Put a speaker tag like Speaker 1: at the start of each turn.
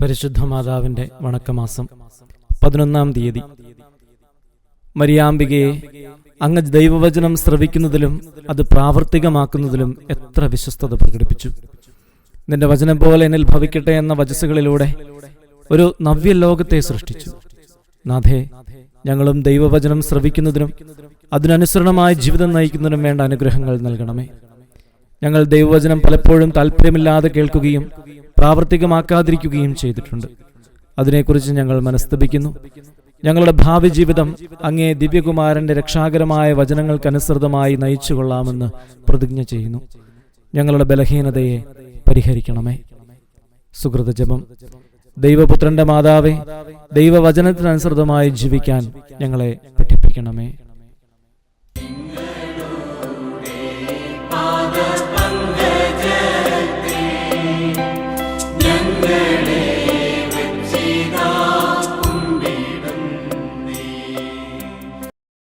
Speaker 1: പരിശുദ്ധ മാതാവിന്റെ വണക്കമാസം പതിനൊന്നാം തീയതി. മരിയാംബികയെ അങ്ങ് ദൈവവചനം ശ്രവിക്കുന്നതിലും അത് പ്രാവർത്തികമാക്കുന്നതിലും എത്ര വിശ്വസ്തത പ്രകടിപ്പിച്ചു. നിന്റെ വചനം പോലെ എന്നിൽ ഭവിക്കട്ടെ എന്ന വചസ്സുകളിലൂടെ ഒരു നവ്യലോകത്തെ സൃഷ്ടിച്ചു. നാഥേ ഞങ്ങളും ദൈവവചനം ശ്രവിക്കുന്നതിനും അതിനനുസരണമായ ജീവിതം നയിക്കുന്നതിനും വേണ്ട അനുഗ്രഹങ്ങൾ നൽകണമേ. ഞങ്ങൾ ദൈവവചനം പലപ്പോഴും താല്പര്യമില്ലാതെ കേൾക്കുകയും പ്രാവർത്തികമാക്കാതിരിക്കുകയും ചെയ്തിട്ടുണ്ട്. അതിനെക്കുറിച്ച് ഞങ്ങൾ മനസ്തപിക്കുന്നു. ഞങ്ങളുടെ ഭാവി ജീവിതം അങ്ങേ ദിവ്യകുമാരന്റെ രക്ഷാകരമായ വചനങ്ങൾക്കനുസൃതമായി നയിച്ചു കൊള്ളാമെന്ന് പ്രതിജ്ഞ ചെയ്യുന്നു. ഞങ്ങളുടെ ബലഹീനതയെ പരിഹരിക്കണമേ. സുഹൃത ജപം ദൈവപുത്രന്റെ മാതാവേ ദൈവവചനത്തിനനുസൃതമായി ജീവിക്കാൻ ഞങ്ങളെ പഠിപ്പിക്കണമേ.